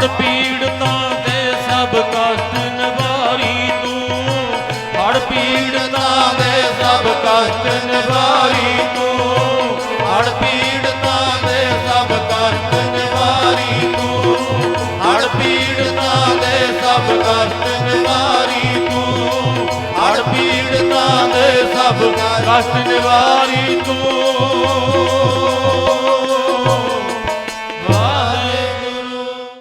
ਹਰ ਪੀੜਤਾਂ ਦੇ ਸਭ ਕਸ਼ਟ ਨਿਵਾਰੀ ਤੂੰ। ਹੜ ਪੀੜਤਾਂ ਦੇ ਸਭ ਕਸ਼ਟ ਨਿਵਾਰੀ ਤੂੰ। ਹੜ ਪੀੜਤਾਂ ਦੇ ਸਭ ਕਸ਼ਟ ਨਿਵਾਰੀ ਤੂੰ। ਹੜ ਪੀੜਤਾਂ ਦੇ ਸਭ ਕਸ਼ਟ ਨਿਵਾਰੀ ਤੂੰ। ਹਰ ਪੀੜਤਾਂ ਦੇ ਸਭ ਕਸ਼ਟ ਨਿਵਾਰੀ ਤੂੰ।